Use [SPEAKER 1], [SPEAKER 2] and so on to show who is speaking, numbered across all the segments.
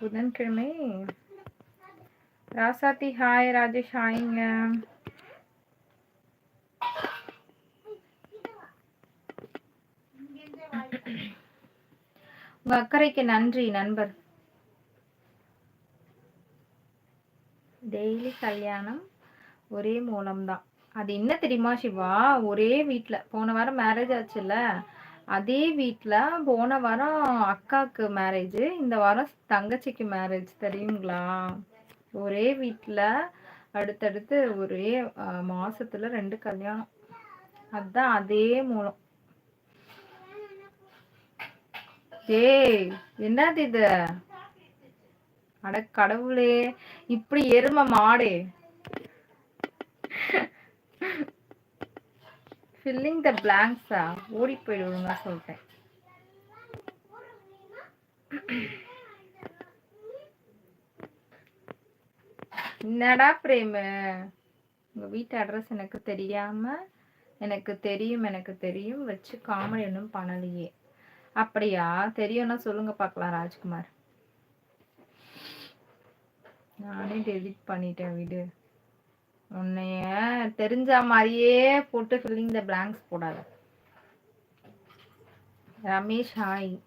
[SPEAKER 1] புதன்கிழமை. ராசாத்தி ஹாய் ராஜேஷ் ஹாய்ங்க உங்க அக்கறைக்கு நன்றி நண்பர். டெய்லி கல்யாணம் ஒரே மூலம்தான். அது என்ன தெரியுமா சிவா? ஒரே வீட்டில் போன வாரம் மேரேஜ் ஆச்சுல்ல? அதே வீட்டில் போன வாரம் அக்காவுக்கு மேரேஜ் இந்த வாரம் தங்கச்சிக்கு மேரேஜ் தெரியுங்களா? ஒரே வீட்டில் அடுத்தடுத்து ஒரே மாசத்துல ரெண்டு கல்யாணம். அதுதான் அதே மூலம். ஏய் என்னது இது? அட கடவுளே இப்படி எரும மாடே. ஃபில்லிங் த பிளாங்க்ஸா ஓடி போயிடுவாங்க சொல்லிட்டேன் என்னடா பிரேமு? உங்க வீட்டு அட்ரஸ் எனக்கு தெரியாம எனக்கு தெரியும் எனக்கு தெரியும் வச்சு காமெடி ஒன்றும் பண்ணலையே. அப்படியா? தெரியும்னா சொல்லுங்க பார்க்கலாம் ராஜ்குமார். நானே டெலிட் பண்ணிட்டேன் வீடு. உன்னைய தெரிஞ்ச மாதிரியே போட்டு ஃபில்லிங் த பிளாங்க்ஸ் போடாத. ரமேஷ் ஹாய்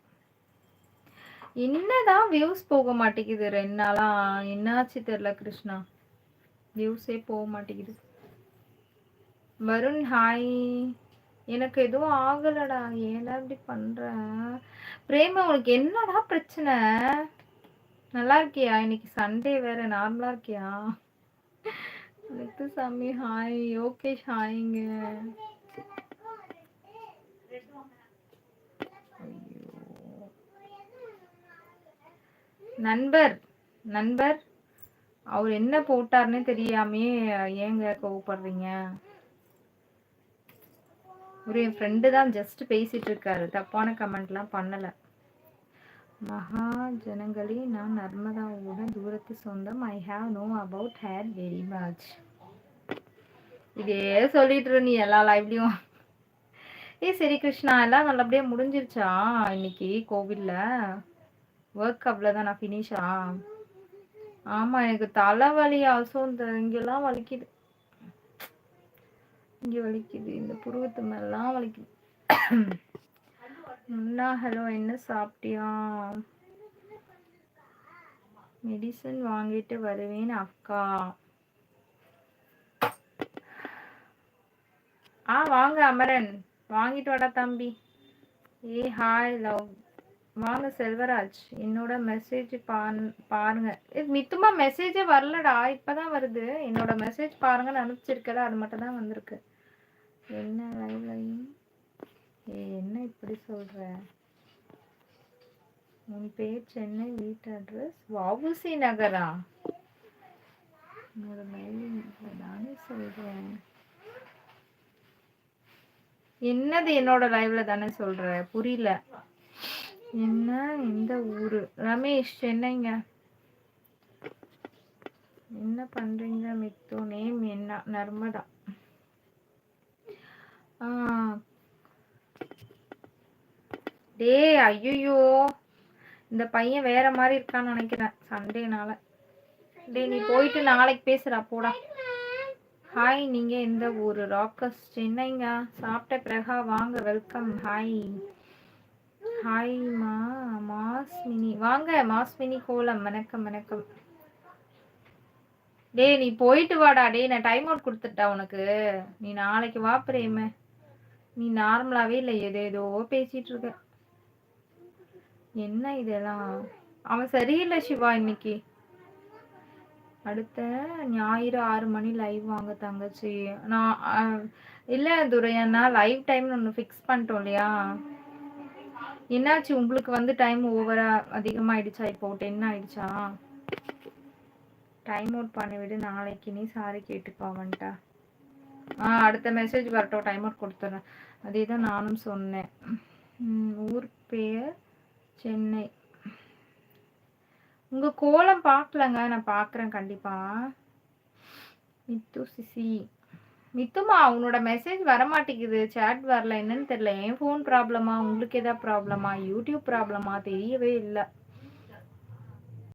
[SPEAKER 1] என்னதான் வியூஸ் போக மாட்டேங்குது ரெண்டு நாளா? என்னாச்சு தெரியல கிருஷ்ணா. வியூஸே போக மாட்டேங்குது. வருண் ஹாய் எனக்கு எதுவும் ஆகலடா. ஏன்டா இப்படி பண்ற? பிரேமா உனக்கு என்னடா பிரச்சனை? நல்லா இருக்கியா? இன்னைக்கு சண்டே வேற நார்மலா இருக்கியா? சாமி ஹாய் யோகேஷ் ஹாய்ங்க நண்பர் நண்பர் அவர் என்ன போட்டார்னே தெரியாமே ஏங்க கோவப்படுறீங்க? ஒரு என் ஃப்ரெண்டு தான் ஜஸ்ட் பேசிட்டு இருக்காரு. தப்பான கமெண்ட்லாம் பண்ணல. மகா ஜனங்களே நான் நர்மதாவுடன் தூரத்து சொந்தம். I have know about her very much இதே சொல்லிட்டு நீ எல்லா லைவ்லையும் ஏ சரி கிருஷ்ணா எல்லாம் நல்லபடியா முடிஞ்சிருச்சா? இன்னைக்கு கோவில்ல? ஒர்க் அவ்வளோதான் நான் ஃபினிஷா ஆமா எனக்கு தலைவலி ஆல்சோ இந்த இங்கெல்லாம் வலிக்குது. இங்கே வலிக்குது இந்த புருவத்து மேலாம் வலிக்குது. முன்னா ஹலோ என்ன சாப்பிட்டியா? மெடிசன் வாங்கிட்டு வருவேன் அக்கா. ஆ வாங்க அமரன். வாங்கிட்டு வாடா தம்பி. ஏ ஹாய் லவ் வாங்க செல்வராஜ். என்னோட மெசேஜ் பாருங்க. மித்துமா மெசேஜே வரலடா. இப்பதான் வருது. என்னோட மெசேஜ் பாருங்கன்னு அனுப்பிச்சிருக்கல அது மட்டும் தான் வந்திருக்கு. என்ன லைவ்ல ஏன் இப்படி சொல்ற? உன் பேர் சென்னை வீட்டு அட்ரஸ் வவுசி நகரா? உன்னோட மெயில் தானே சொல்றேன் என்னது என்னோட லைவ்ல தானே சொல்ற? புரியல. என்ன இந்த ஊரு? ரமேஷ் சென்னைங்க. என்ன பண்றீங்க மித்து? நேம் என்ன? நர்மதா. டே ஐயோ இந்த பையன் வேற மாதிரி இருக்கான்னு நினைக்கிறேன் சண்டேனால. டே நீ போயிட்டு நாளைக்கு பேசுறா போடா. ஹாய் நீங்க எந்த ஊரு? ராக்கஸ் சென்னைங்க. சாப்பிட்ட பிரகா வாங்க வெல்கம் ஹாய் ஹாய் மா மாஸ்மினி. வாங்க மாஸ்மினி கோலம். வணக்கம் வணக்கம். டே நீ போயிட்டு வாடா. டேய் நான் டைம் அவுட் கொடுத்துட்டா உனக்கு. நீ நாளைக்கு வா பிரேம. நீ நார்மலாவே இல்லை ஏதேதோ பேசிட்டு இருக்க. என்ன இதெல்லாம்? அவன் சரியில்லை சிவா இன்னைக்கு. அடுத்த ஞாயிறு ஆறு மணி லைவ் வாங்க தங்கச்சி. நான் இல்லை துரையண்ணா லைவ் டைம் ஒன்று ஃபிக்ஸ் பண்ணிட்டோம் இல்லையா? என்னாச்சு? உங்களுக்கு வந்து டைம் ஓவரா அதிகமாயிடுச்சா? இப்போ டென் ஆயிடுச்சா? டைம் அவுட் பண்ணி விடு நாளைக்கு நீ சாரி கேட்டுப்பா வந்துட்டா ஆ அடுத்த மெசேஜ் வரட்டும் டைம் அவுட் கொடுத்துட்றேன் அதே தான் நானும் சொன்னேன். ஊர் பேர்? சென்னை. உங்க கோலம் பார்க்கலங்க நான் பார்க்குறேன் கண்டிப்பா. மித்து சிசி. மித்துமா உன்னோட மெசேஜ் வர மாட்டேங்குது சேட் வரல என்னன்னு தெரியல. என் ஃபோன் ப்ராப்ளமா உங்களுக்கு எதாவது ப்ராப்ளமா யூடியூப் ப்ராப்ளமா தெரியவே இல்லை.